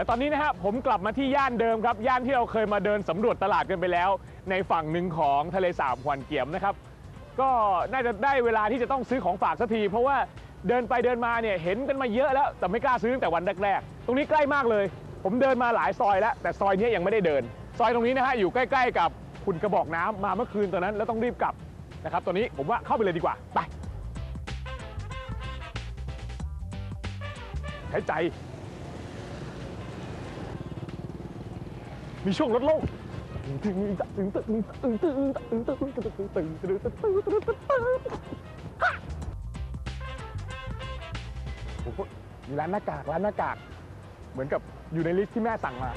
และตอนนี้นะฮะผมกลับมาที่ย่านเดิมครับ ย่านที่เราเคยมาเดินสำรวจตลาดกันไปแล้ว ในฝั่งหนึ่งของทะเลสาบหวันเกียมนะครับ ก็น่าจะได้เวลาที่จะต้องซื้อของฝากสักที เพราะว่าเดินไปเดินมาเนี่ยเห็นกันมาเยอะแล้ว แต่ไม่กล้าซื้อตั้งแต่วันแรกๆตรงนี้ใกล้มากเลย ผมเดินมาหลายซอยแล้ว แต่ซอยนี้ยังไม่ได้เดิน ซอยตรงนี้นะฮะอยู่ใกล้ ๆ กับคุณกระบอกน้ำมาเมื่อคืนตอนนั้นแล้วต้องรีบกลับนะครับตอนนี้ผมว่าเข้าไปเลยดีกว่าไปใช้ใจ มีช่วงลดโลกโอ้โหมีร้านหน้ากากร้านหน้ากาก เหมือนกับอยู่ในลิสต์ที่แม่สั่งมา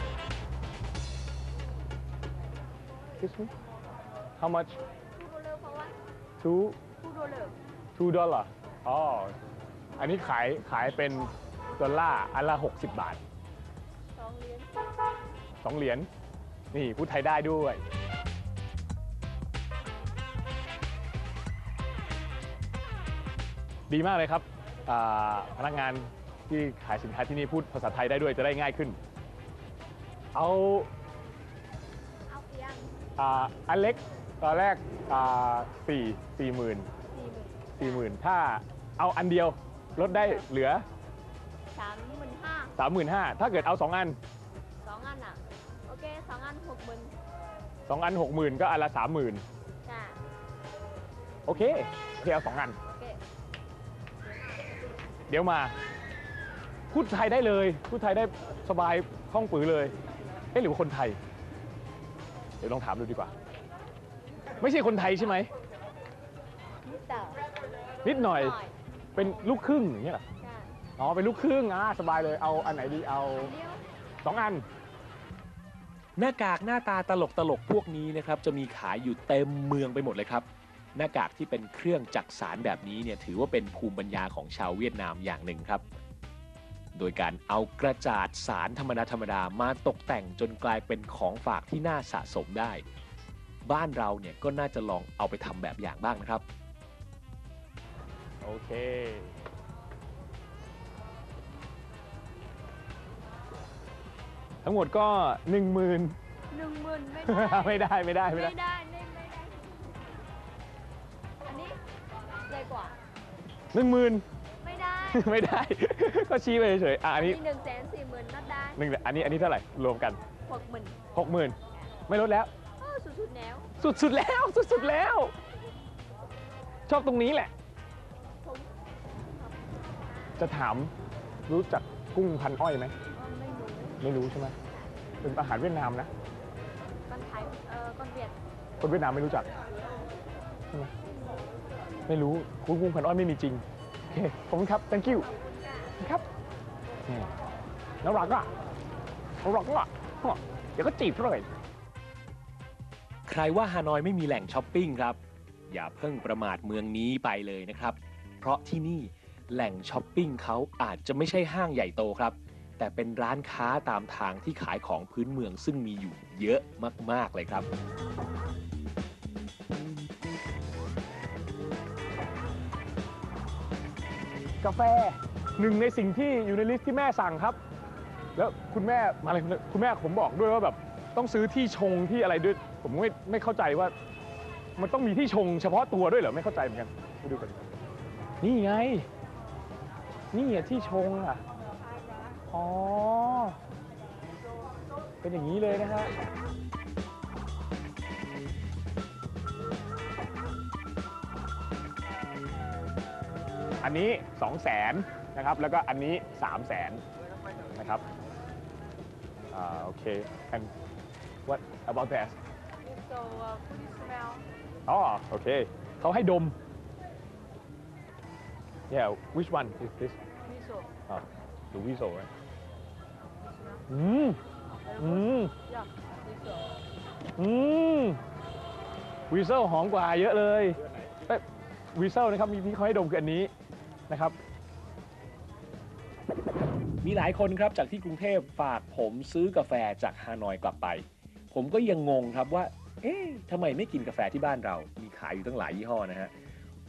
Excuse me How much Two dollar for what? two Two dollar. two dollar อ๋อ อันนี้ขายขายเป็นดอลลาร์อันละ 60 บาทสองเหรียญสองเหรียญ นี่พูดไทยได้ด้วย ดีมากเลยครับอ่าพนักงานที่ขายสินค้าที่นี่พูดภาษาไทยได้ด้วยจะได้ง่ายขึ้น เอาเอาเพียงอ่าอันเล็กตอนแรกอ่าสี่สี่หมื่นสี่หมื่นสี่หมื่นถ้าเอาอันเดียวลดได้เหลือสามหมื่นห้าสามหมื่นห้าถ้าเกิดเอาสองอันสองอันอะโอเคสองอันหกหมื่นสองอันหกหมื่นก็อันละสามหมื่นจ้าโอเคโอเคเอาสองอัน โอเคเดี๋ยวมา พูดไทยได้เลย พูดไทยได้สบายคล่องปือเลยเอ๊ะหรือว่าคนไทย เดี๋ยวลองถามดูดีกว่า ไม่ใช่คนไทยใช่ไหม นิดเดียวนิดหน่อยเป็นลูกครึ่งอย่างเงี้ยเหรอ จ้าอ๋อ เป็นลูกครึ่งอะสบายเลย เอาอันไหนดี เอาเดียวสองอัน หน้ากากหน้าตาตลกตลกพวกนี้นะครับจะมีขายอยู่เต็มเมืองไปหมดเลยครับ หน้ากากที่เป็นเครื่องจักสารแบบนี้เนี่ยถือว่าเป็นภูมิปัญญาของชาวเวียดนามอย่างหนึ่งครับ โดยการเอากระจาดสารธรรมดาธรรมดามาตกแต่งจนกลายเป็นของฝากที่น่าสะสมได้ บ้านเราเนี่ยก็น่าจะลองเอาไปทำแบบอย่างบ้างนะครับ โอเค ทั้งหมดก็หนึ่งหมื่นหนึ่งหมื่นไม่ไม่ได้ไม่ได้ไม่ไม่ได้ ได้ไม่ได้ไม่ได้ อันนี้ใหญ่กว่าหนึ่งหมื่นไม่ได้ ไม่ได้ ก็ชี้ไปเฉยๆอะอันนี้หนึ่งแสนสี่หมื่นนัดได้หนึ่งอันนี้อันนี้เท่าไหร่รวมกัน หกหมื่นหกหมื่นไม่ลดแล้วโอ้สุดๆแล้วสุดๆแล้วสุดๆแล้ว ชอบตรงนี้แหละ ผมจะถามรู้จักกุ้งพันอ้อยไหมก็ ไม่รู้ไม่รู้ใช่ไหมเป็นอาหารเวียดนามนะคนไทยเอ่อคนเวียดคนเวียดนามไม่รู้จักใช่ไหมไม่รู้กุ้งกุ้งพันอ้อยไม่มีจริงโอเคขอบคุณครับ thank you ครับนี่น่ารักอะน่ารักอะเดี๋ยวก็จีบเลยใครว่าฮานอยไม่มีแหล่งช้อปปิ้งครับ อย่าเพิ่งประมาทเมืองนี้ไปเลยนะครับ เพราะที่นี่แหล่งช้อปปิ้งเขาอาจจะไม่ใช่ห้างใหญ่โตครับ แต่เป็นร้านค้าตามทางที่ขายของพื้นเมืองซึ่งมีอยู่เยอะมาก ๆ เลยครับกาแฟหนึ่งในสิ่งที่อยู่ในลิสต์ที่แม่สั่งครับ แล้วคุณแม่มาอะไรคุณแม่ผมบอกด้วยว่าแบบต้องซื้อที่ชงที่อะไรด้วย ผมไม่ไม่เข้าใจว่า มันต้องมีที่ชงเฉพาะตัวด้วยเหรอไม่เข้าใจเหมือนกันไปดูกันนี่ไง นี่อะที่ชงอะ อ๋อ เป็นอย่างนี้เลยนะฮะอันนี้ 2 0 0แสนนะครับ แล้วก็อันนี้ 3 0 0แสนนะครับอ่าโอเค and what about that so uh, please smell อ๋อโอเคเขาให้ดม yeah which one is this miso อ่า the weasel right อืมอืมอืมวีเซลหอมกว่าเยอะเลยเอ้ยวีเซลนะครับมีที่เขาให้ดมคืออันนี้นะครับ มีหลายคนครับจากที่กรุงเทพฝากผมซื้อกาแฟจากฮานอยกลับไป ผมก็ยังงงครับว่า เอ๊ะทำไมไม่กินกาแฟที่บ้านเรา มีขายอยู่ตั้งหลายยี่ห้อนะฮะ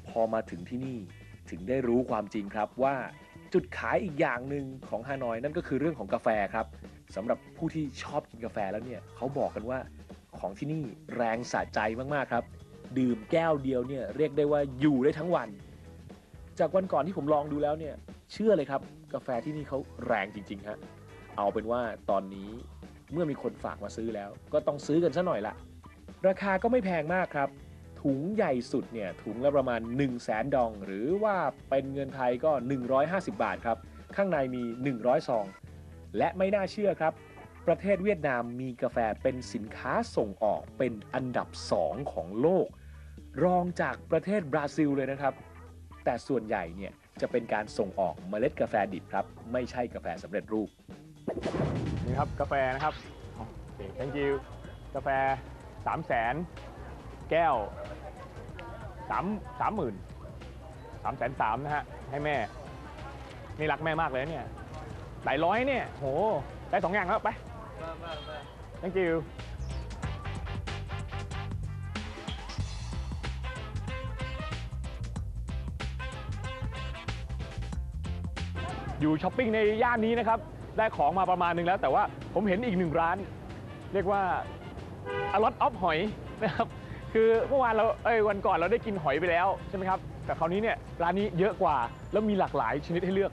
พอมาถึงที่นี่ถึงได้รู้ความจริงครับว่า จุดขายอีกอย่างหนึ่งของฮานอยนั่นก็คือเรื่องของกาแฟครับสำหรับผู้ที่ชอบกินกาแฟแล้วเนี่ยเขาบอกกันว่าของที่นี่แรงสะใจมากๆครับ ดื่มแก้วเดียวเนี่ยเรียกได้ว่าอยู่ได้ทั้งวัน จากวันก่อนที่ผมลองดูแล้วเนี่ยเชื่อเลยครับ กาแฟที่นี่เขาแรงจริงๆฮะเอาเป็นว่าตอนนี้เมื่อมีคนฝากมาซื้อแล้ว ก็ต้องซื้อกันซะหน่อยละราคาก็ไม่แพงมากครับ ถุงใหญ่สุดเนี่ยถุงละประมาณ 1 0 0 0 0แสนดอง หรือว่าเป็นเงินไทยก็ 150 บาทครับ ข้างในมี 100 ซอง และไม่น่าเชื่อครับ ประเทศเวียดนามมีกาแฟเป็นสินค้าส่งออกเป็นอันดับ 2 ของโลก รองจากประเทศบราซิลเลยนะครับ แต่ส่วนใหญ่เนี่ยจะเป็นการส่งออกเมล็ดกาแฟดิบครับ ไม่ใช่กาแฟสำเร็จรูปนี่ครับกาแฟนะครับโอเค thank you กาแฟ3 0 0แสนแก้ว 3 3หมื่นสามแสนสามนะฮะ ให้แม่ นี่รักแม่มากเลยเนี่ย หลายร้อยเนี่ย โห ได้สองอย่างแล้ว ไป thank you อยู่ช้อปปิ้งในย่านนี้นะครับ ได้ของมาประมาณนึงแล้ว แต่ว่าผมเห็นอีกหนึ่งร้าน เรียกว่าอลอตออฟหอยนะครับ คือเมื่อวานเราเอ้ยวันก่อนเราได้กินหอยไปแล้วใช่ไหมครับแต่คราวนี้เนี่ยร้านนี้เยอะกว่าแล้วมีหลากหลายชนิดให้เลือก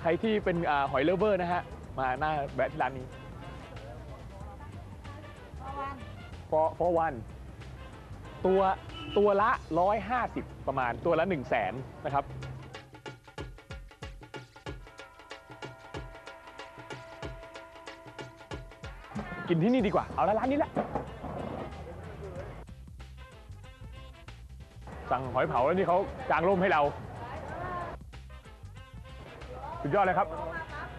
ใครที่เป็นอาหอยเลฟเวอร์นะฮะมาหน้าแวะที่ร้านนี้ for for one ตัวตัวละ 150 ประมาณตัวละ 1 0 0 0 0แสนนะครับ กินที่นี่ดีกว่า เอาละร้านนี้แหละ สั่งหอยเผาแล้วนี่เขากางร่มให้เรา สุดยอดเลยครับ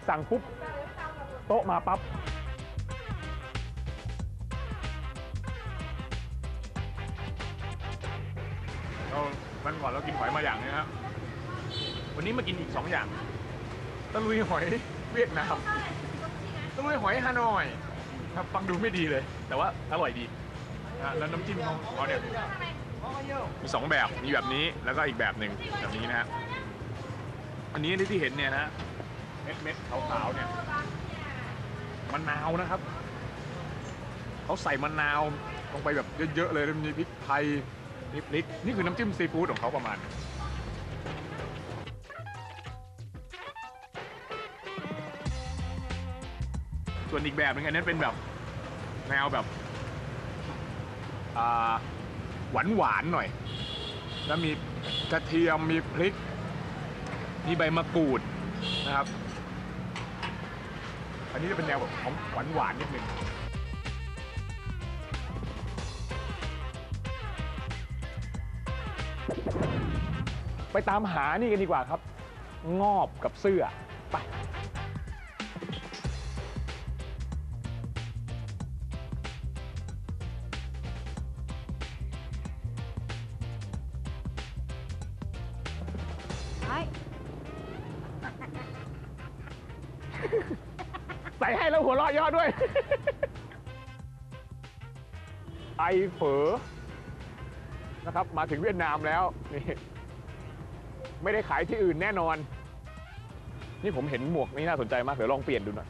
สั่งปุ๊บ โต๊ะมาปั๊บเราวันก่อนเรากินหอยมาอย่างนึงครับ วันนี้มากินอีก2อย่างตะลุยหอยเวียดนามตะลุยหอยฮานอยครับฟังดูไม่ดีเลย แต่ว่าอร่อยดี แล้วน้ำจิ้มของเขาเนี่ย มีสองแบบ มีแบบนี้แล้วก็อีกแบบหนึ่งแบบนี้นะฮะ อันนี้ที่เห็นเนี่ยนะเม็ดเม็ดขาวๆเนี่ยมะนาวนะครับ เขาใส่มะนาวลงไปแบบเยอะๆเลยมีพริกไทยมีพริกนี่คือน้ำจิ้มซีฟู้ดของเขาประมาณ ส่วนอีกแบบหนึงอันนี้เป็นแบบแนวแบบ หวานหวานหน่อย แล้วมีกระเทียมมีพริก มีใบมะกรูดนะครับ อันนี้จะเป็นแนวแบบของหวานหวานนิดนึงไปตามหานี่กันดีกว่าครับ งอบกับเสื้อ ใส่ให้แล้วหัวเราะเยอดด้วย ไอเฝอนะครับ มาถึงเวียดนามแล้วนี่ไม่ได้ขายที่อื่นแน่นอน นี่ผมเห็นหมวกนี่น่าสนใจมาก เดี๋ยวลองเปลี่ยนดูหน่อย